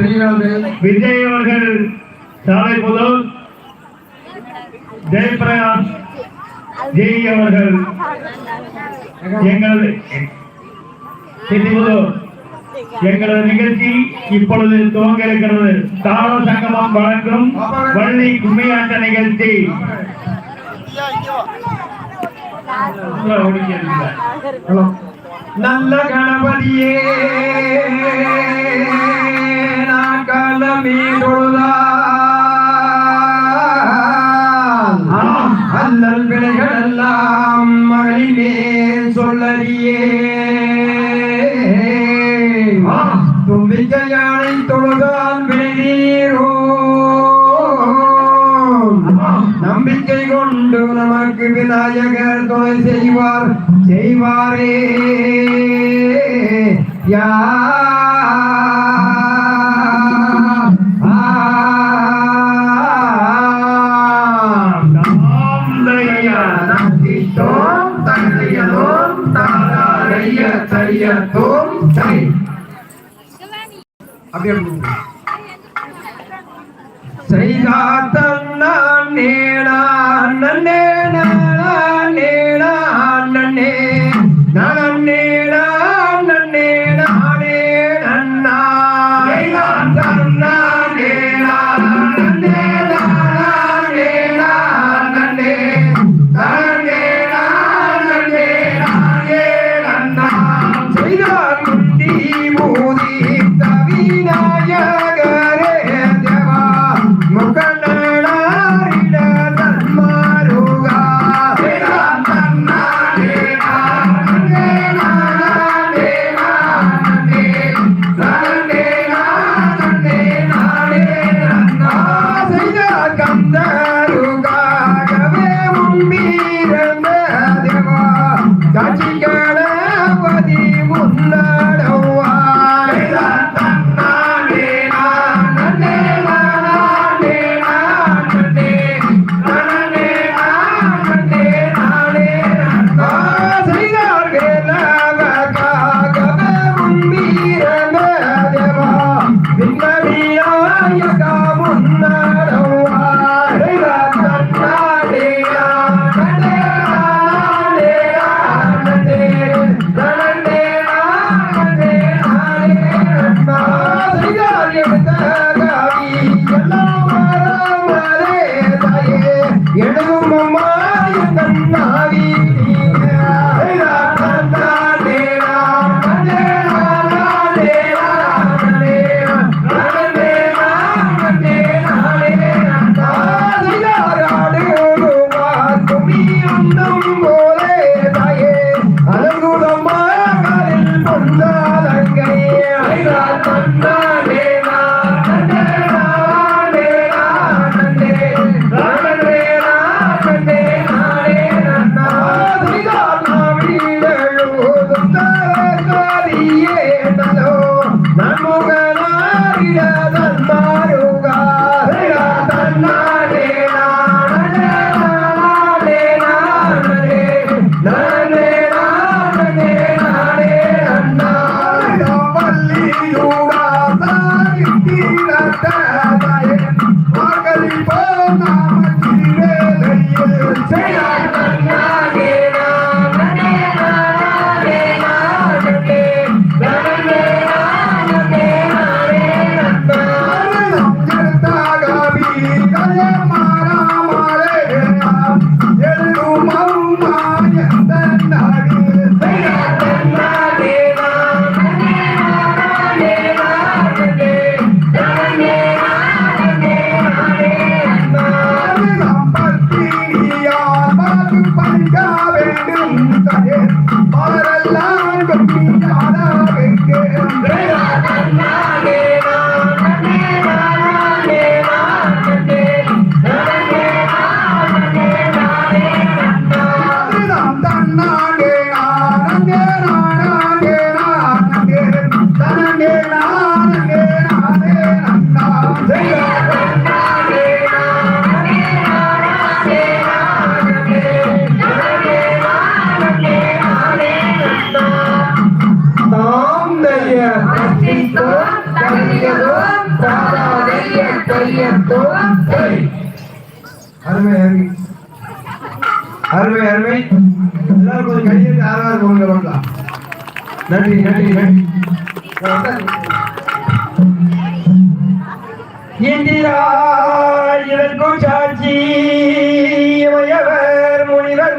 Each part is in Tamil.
தெரிகிறது விஜய் அவர்கள் சாலை புதூர் ஜெயபிரகாஷ் ஜெய் அவர்கள் எங்களது எங்களது நிகழ்ச்சி இப்பொழுது துவங்க இருக்கிறது. தாள சங்கமம் வழங்கும் வள்ளி கும்மியாட்ட நிகழ்ச்சி. நல்ல கணபதியே. கலமி அல்லல் பிழைகள் எல்லாம் மகளிலே சொல்லறியே தும்பிக்கை யானை தொழுதால் விளைநீரோ நம்பிக்கை கொண்டு நமக்கு விநாயகர் துணை செய்வார். செய்வாரே. யா அப்படியே செய்தாத்தம் நான் நேடா நன்னே நான் நேடா நன்னே போய். அருமை அருமை. அருமை அருமை. எல்லாரும் கொஞ்சம் கையெழுத்து ஆறாவது போங்க வரலாம் நன்றி நன்றி நன்றி. இந்திரா இதற்கும் சாட்சி. இவையவர் முனிவர்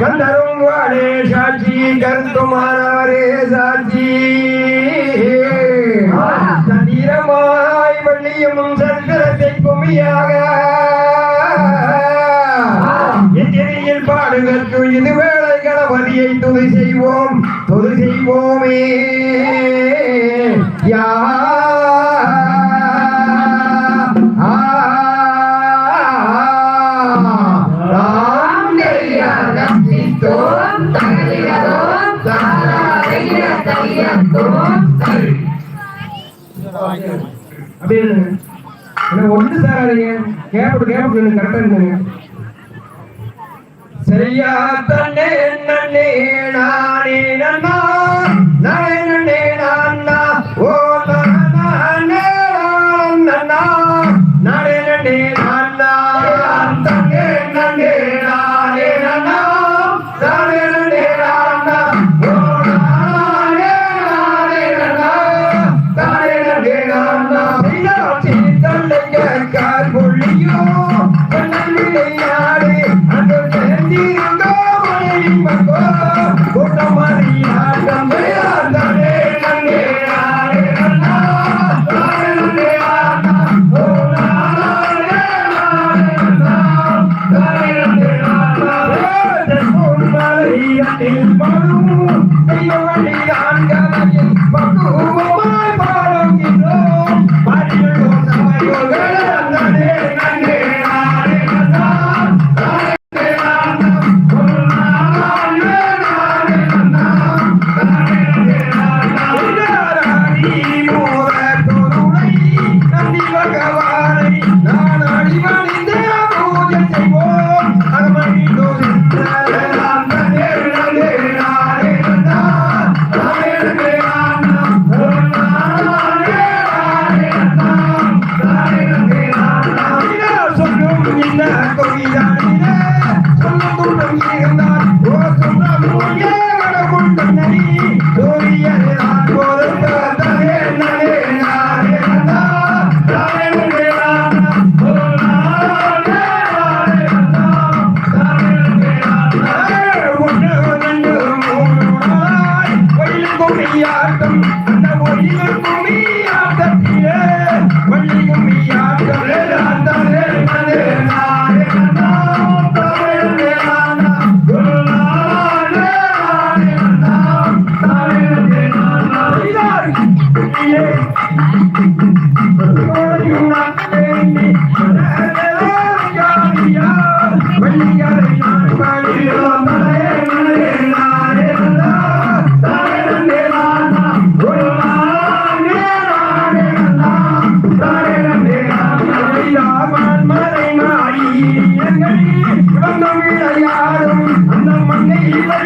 கந்தரும் வாடே சாட்சி கருத்துமானாரே சாட்சி. ஈரமாய் வள்ளியமும் சர்க்கரத்தை குமியாக எதிரியில் பாடுகற்கு இது வேலை கணபதியை துதி செய்வோம் துதி செய்வோமே. யா கேப் கேப் கரெக்டா இருந்தீங்க சரியா தன்னே நன்னே I'm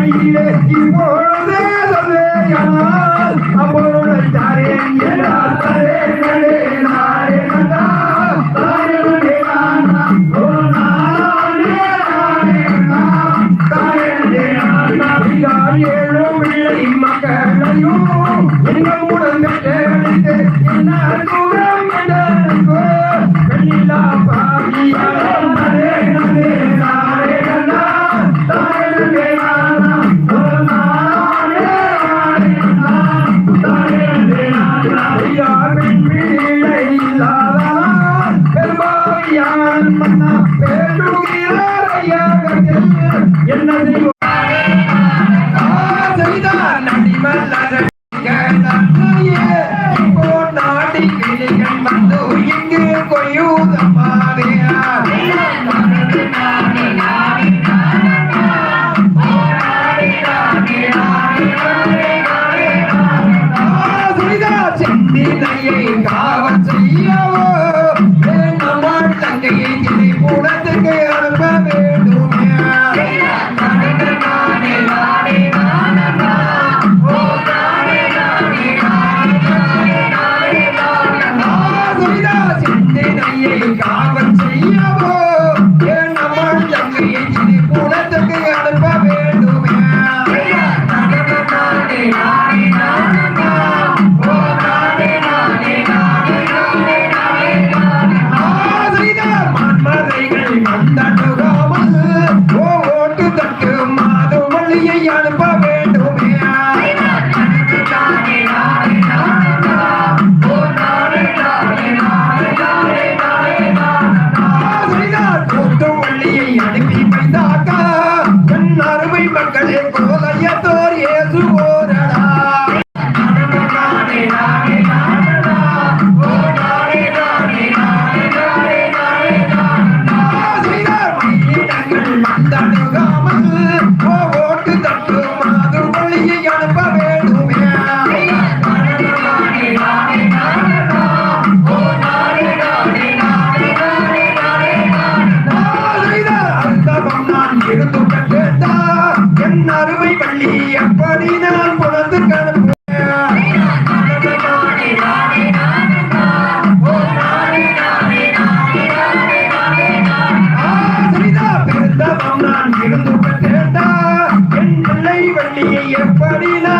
கையிலே இப்பொழுதே சொல்லேயால் அப்பொழுது தாரே எப்படி நான்